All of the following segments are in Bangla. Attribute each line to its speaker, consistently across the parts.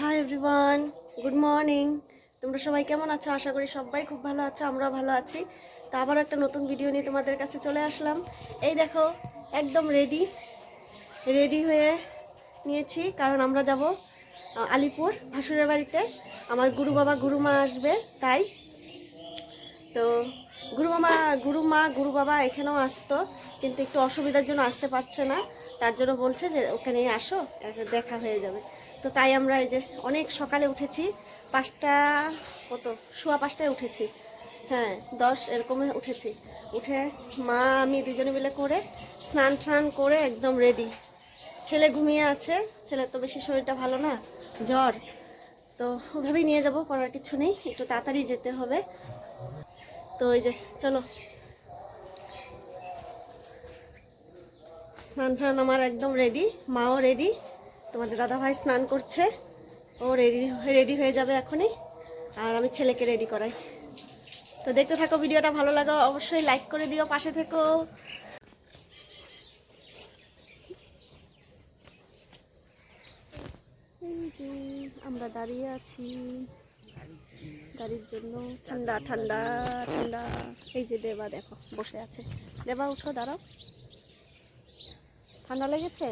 Speaker 1: হাই এভরিওয়ান গুড মর্নিং তোমরা সবাই কেমন আছো? আশা করি সবাই খুব ভালো আছো আমরা ভালো আছি। তো আবার একটা নতুন ভিডিও নিয়ে তোমাদের কাছে চলে আসলাম। এই দেখো, একদম রেডি রেডি হয়ে নিয়েছি, কারণ আমরা যাব আলিপুর ভাসুরের বাড়িতে। আমার গুরু বাবা গুরুমা আসবে, তাই। তো গুরু মামা গুরু মা, গুরু বাবা এখানেও আসতো, কিন্তু একটু অসুবিধার জন্য আসতে পারছে না। তার জন্য বলছে যে ওখানে আসো, দেখা হয়ে যাবে। তো তাই আমরা এই যে অনেক সকালে উঠেছি, পাঁচটা কত? সোয়া পাঁচটায় উঠেছি। হ্যাঁ দশ এরকমই উঠেছি। উঠে মা, আমি দুজনে মিলে করে স্নান টান করে একদম রেডি ছেলে ঘুমিয়ে আছে, ছেলের তো বেশি শরীরটা ভালো না, জ্বর। তো ওভাবেই নিয়ে যাব, করার কিছু নেই, একটু তাড়াতাড়ি যেতে হবে। তো এই যে, চলো। স্নান টান আমার একদম রেডি মাও রেডি তোমাদের দাদা ভাই স্নান করছে। ও রেডি রেডি হয়ে যাবে এখনই। আর আমি ছেলেকে রেডি করাই। তো দেখতে থাকো, ভিডিওটা ভালো লাগো অবশ্যই লাইক করে দিও, পাশে থেকো। আমরা দাঁড়িয়ে আছি। গাড়ির জন্য ঠান্ডা ঠান্ডা ঠান্ডা। এই যে দেবা দেখো, বসে আছে। দেবা, উঠো, দাঁড়াও। ঠান্ডা লেগেছে?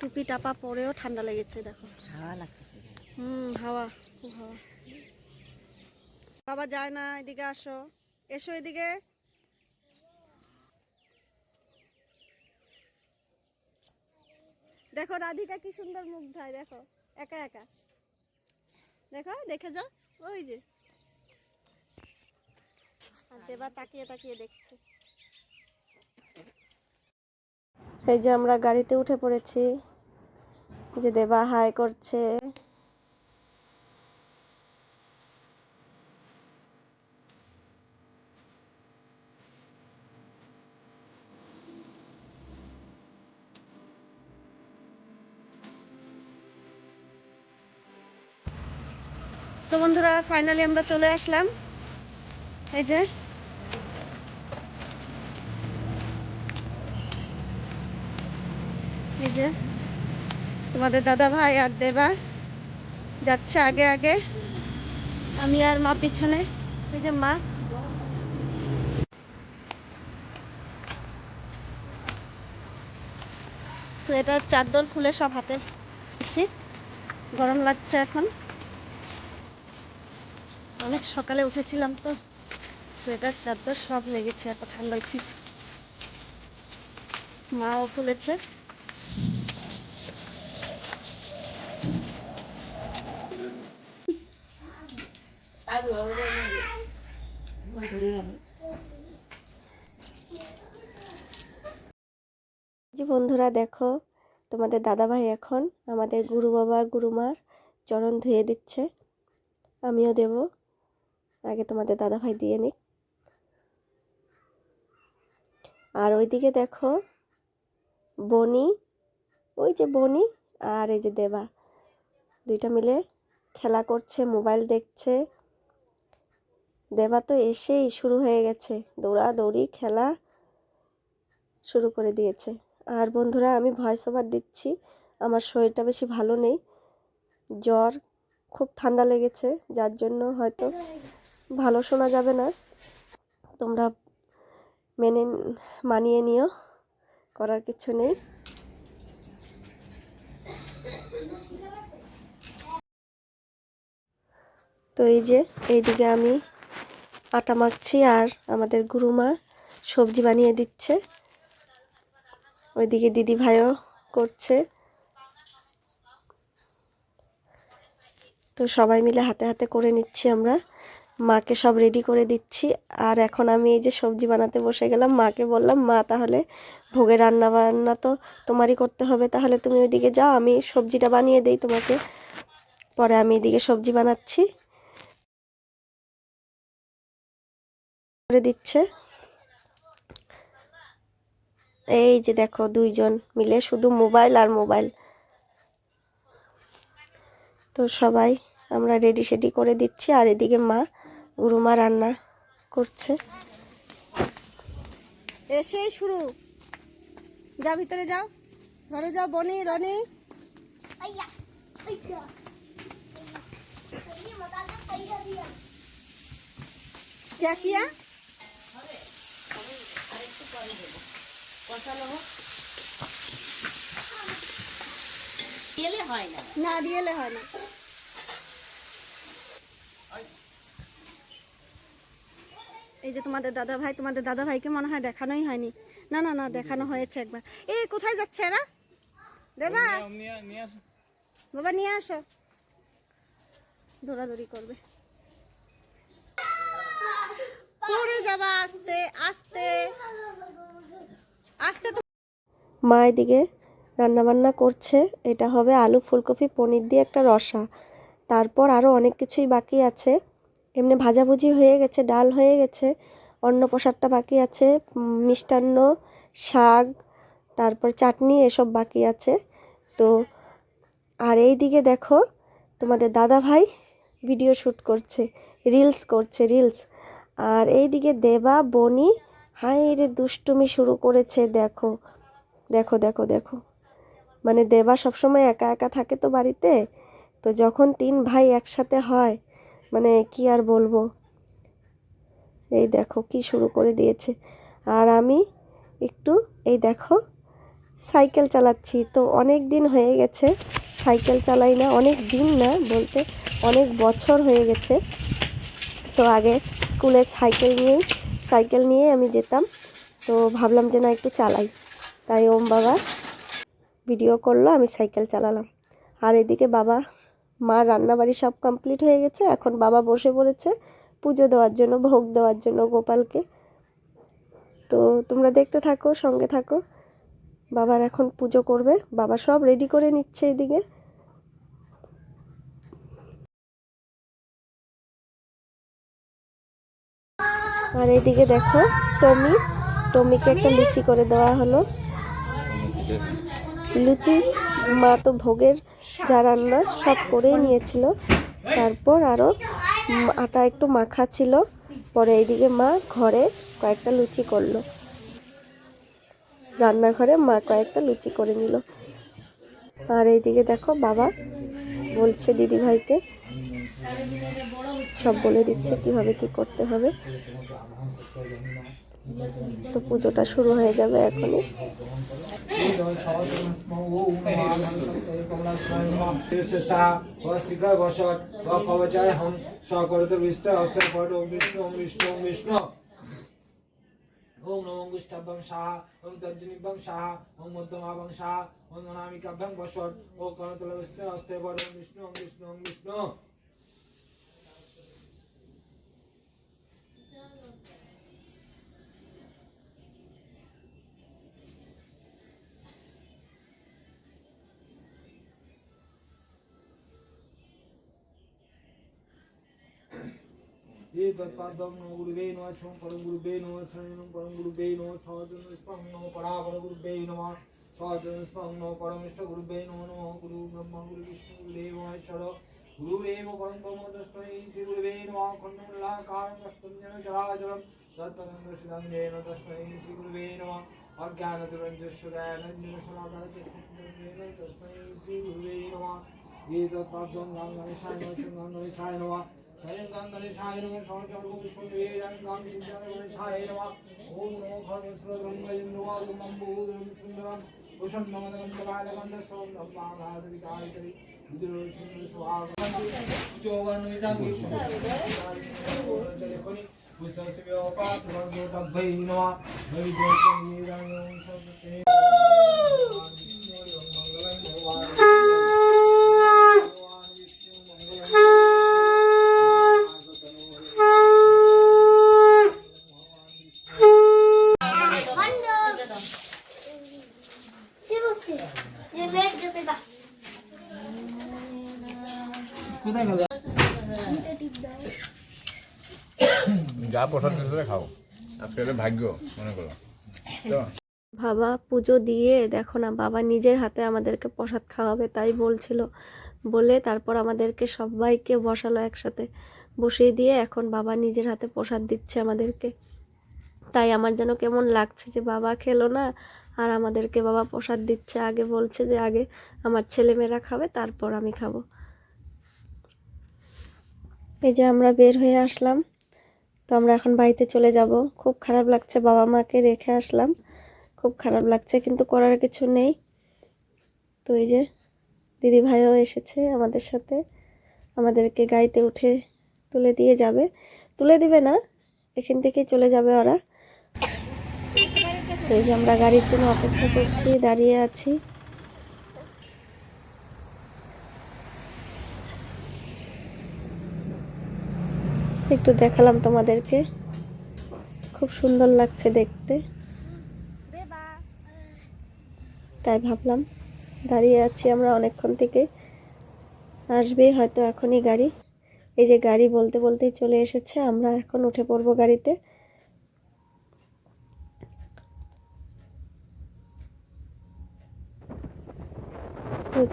Speaker 1: টুপি টাপা পরেও ঠান্ডা লেগেছে দেখো।
Speaker 2: হাওয়া লাগতেছে।
Speaker 1: হুম হাওয়া খুব হাওয়া। বাবা যায় না এদিকে আসো। এসো এদিকে। দেখো রাধিকা কি সুন্দর মুখ ধায় দেখো। একা একা। দেখো দেখে যাও। ওই যে। আর দেবা তাকিয়ে তাকিয়ে দেখছে। এই যে আমরা গাড়িতে উঠে পড়েছি। যে দেবা হাই করছে। তো বন্ধুরা ফাইনালি আমরা চলে আসলাম। এই যে যে তোমাদের দাদা ভাই আর দেবা যাচ্ছে আগে আগে। আমি আর মা পিছনে এই যে মা। সোয়েটার, চাদর খুলে সব হাতে গরম লাগছে এখন। অনেক সকালে উঠেছিলাম তো, সোয়েটার, চাদর সব লেগেছে, এত ঠান্ডা লাগছে। মাও ফুলেছে যে বন্ধুরা, দেখো, তোমাদের দাদাভাই এখন আমাদের গুরু বাবা, গুরুমার চরণ ধুয়ে দিচ্ছে। আমিও দেব। আগে তোমাদের দাদাভাই দিয়ে নিক। আর ওইদিকে দেখো, বনি, ওই যে বনি আর এই যে দেবা, দুইটা মিলে খেলা করছে, মোবাইল দেখছে। দেবা তো এসেই শুরু হয়ে গেছে। দৌড়াদৌড়ি, খেলা শুরু করে দিয়েছে। আর বন্ধুরা, আমি ভয়েস ওভার দিচ্ছি। আমার শরীরটা বেশি ভালো নেই। জ্বর খুব ঠান্ডা লেগেছে, যার জন্য হয়তো ভালো শোনা যাবে না। তোমরা মেনে, মানিয়ে নিও, করার কিছু নেই। তো এই যে, এইদিকে আমি আটা মাখছি আর আমাদের গুরুমা সবজি বানিয়ে দিচ্ছে। ওইদিকে দিদি ভাইও করছে। তো সবাই মিলে হাতে হাতে করে নিচ্ছি আমরা। মাকে সব রেডি করে দিচ্ছি। আর এখন আমি এই যে সবজি বানাতে বসে গেলাম, মাকে বললাম, মা, তাহলে ভোগের রান্না বান্না তো তোমারই করতে হবে। তাহলে তুমি ওইদিকে যাও, আমি সবজিটা বানিয়ে দেই তোমাকে। পরে আমি এদিকে সবজি বানাচ্ছি। করে দিচ্ছে এই যে দেখো দুইজন মিলে শুধু মোবাইল আর মোবাইল তো সবাই আমরা রেডি সেডি করে দিচ্ছি আর এদিকে মা গুরুমা রান্না করছে এসেই শুরু যা ভিতরে যাও ঘরে যাও বনি রনি क्या किया
Speaker 2: তেলে হয় না।
Speaker 1: না রিয়েলে হয় না। এই যে তোমাদের দাদা ভাই তোমাদের দাদা ভাইকে মনে হয় দেখানোই হয়নি। না না না দেখানো হয়েছে একবার। এ কোথায় যাচ্ছে এরা? দেবা। বাবা নিয়ে আসো। দৌড়াদৌড়ি করবে। মা এদিকে রান্নাবান্না করছে। এটা হবে আলু ফুলকপি পনির দিয়ে একটা রসা। তারপর আরও অনেক কিছুই বাকি আছে। এমনি ভাজাভুজি হয়ে গেছে, ডাল হয়ে গেছে, অন্ন প্রসাদটা বাকি আছে মিষ্টান্ন, শাক, তারপর চাটনি এসব বাকি আছে। তো আর এই দিকে দেখো তোমাদের দাদা ভাই ভিডিও শ্যুট করছে রিলস করছে রিলস আর এই দিকে দেবা, বনি হাই রে দুষ্টুমি শুরু করেছে, দেখো দেখো দেখো দেখো। মানে দেবা সবসময় একা একা থাকে তো বাড়িতে, তো যখন তিন ভাই একসাথে হয় মানে কি আর বলব? এই দেখো কি শুরু করে দিয়েছে। আর আমি একটু, এই দেখো, সাইকেল চালাচ্ছি, তো অনেক দিন হয়ে গেছে, সাইকেল চালাই না, অনেক দিন না বলতে, অনেক বছর হয়ে গেছে। তো আগে স্কুলে সাইকেল নিয়েই সাইকেল নিয়ে আমি যেতাম। তো ভাবলাম যে না, একটু চালাই। তাই ওম বাবা ভিডিও করল, আমি সাইকেল চালালাম। আর এদিকে বাবা, মা রান্নাবাড়ি সব কমপ্লিট হয়ে গেছে। এখন বাবা বসে পড়েছে পুজো দেওয়ার জন্য, ভোগ দেওয়ার জন্য গোপালকে। তো তোমরা দেখতে থাকো, সঙ্গে থাকো। বাবার এখন পুজো করবে। বাবা সব রেডি করে নিচ্ছে এদিকে। আর এদিকে দেখো, টমি। টমিকে একটা লুচি করে দেওয়া হলো। লুচি মা তো ভোগের যা রান্না সব করেই নিয়েছিল। তারপর আরও আটা একটু মাখা ছিল। পরে এইদিকে মা ঘরে কয়েকটা লুচি করল। রান্নাঘরে মা কয়েকটা লুচি করে নিল। আর এইদিকে দেখো বাবা বলছে দিদি ভাইকে সব বলে দিচ্ছে কীভাবে কি করতে হবে। তো পুজোটা শুরু হয়ে যাবে এখনই।
Speaker 3: ওম বিষ্ণু ওম বিষ্ণু ওম বিষ্ণু ওম নমো গুষ্টাভ্যং সাহা ওম তর্জনিভ্যং সাহা ওম মধ্যমাভং সাহা ওম অনামিকাভ্যং ও করতল বিষ্ণু অস্ত্র পট ওম বিষ্ণু ওম বিষ্ণু ওম বিষ্ণু ये तत्पादम नो गुरुवे नमः शं परम गुरुवे नमः शरणं परम गुरुवे नमः सहजन स्पं नमः परापर गुरुवे नमः सहजन स्पं नमः परमेष्ठ गुरुवे नमः नमः गुरु ब्रह्मा गुरु विष्णु गुरुदेव महेश्वर गुरुदेव परम ब्रह्म तस्मै श्री गुरुवे नमः खण्डमूलाकारं तत्त्वं जन चराचरं तत्पदं दर्शितं तस्मै श्री गुरुवे नमः अज्ञानतिरञ्जस्य ज्ञानञ्जनशलाकाचक्रं तस्मै श्री गुरुवे नमः ये तत्पादं गाङ्गणेशाय नमः गाङ्गणेशाय नमः शरीरकान्तनिशाय नमः शौचर्गोपुष्पवेदं त्वां चिन्तामणिशाय नमः ॐ नमो खर्वस्वधर्मयन्द्रवादं नम्बूदं सुन्दरं भूषं नमदं
Speaker 4: कपालकण्ठस्वं धर्माघातविकारितरि पुस्तकस्य খাও আজকে এটা ভাগ্য, মনে করো।
Speaker 1: বাবা পুজো দিয়ে, দেখো না, বাবা নিজের হাতে আমাদেরকে প্রসাদ খাওয়াবে, তাই বলছিল। বলে তারপর আমাদেরকে সবাইকে বসালো একসাথে। বসিয়ে দিয়ে এখন বাবা নিজের হাতে প্রসাদ দিচ্ছে আমাদেরকে। তাই আমার যেন কেমন লাগছে যে বাবা খেলো না, আর আমাদেরকে বাবা প্রসাদ দিচ্ছে। আগে বলছে যে আগে আমার ছেলেমেয়েরা খাবে, তারপর আমি খাব। এই যে আমরা বের হয়ে আসলাম। তো আমরা এখন বাড়িতে চলে যাব। খুব খারাপ লাগছে, বাবা মাকে রেখে আসলাম। খুব খারাপ লাগছে, কিন্তু করার কিছু নেই। তো এই যে, দিদি ভাইও এসেছে আমাদের সাথে। আমাদেরকে গাড়িতে উঠে তুলে দিয়ে যাবে। তুলে দিবে না, এখান থেকেই চলে যাবে ওরা। এই যে আমরা গাড়ির জন্য অপেক্ষা করছি, দাঁড়িয়ে আছি। একটু দেখালাম তোমাদেরকে। খুব সুন্দর লাগছে দেখতে। তাই ভাবলাম দাঁড়িয়ে আছি আমরা অনেকক্ষণ থেকে। আসবেই হয়তো এখনই গাড়ি। এই যে গাড়ি বলতে বলতেই চলে এসেছে, আমরা এখন উঠে পড়ব গাড়িতে।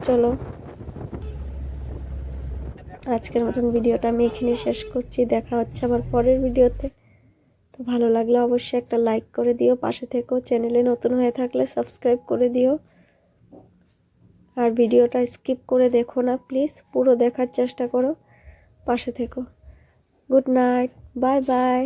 Speaker 1: চলো আজকের মতন ভিডিওটা আমি এখানে শেষ করছি। দেখা হচ্ছে আবার পরের ভিডিওতে। তো ভালো লাগলে অবশ্যই একটা লাইক করে দিও, পাশে থেকো। চ্যানেলে নতুন হয়ে থাকলে সাবস্ক্রাইব করে দিও। আর ভিডিওটা স্কিপ করে দেখো না প্লিজ পুরো দেখার চেষ্টা করো। পাশে থেকো। Good night bye bye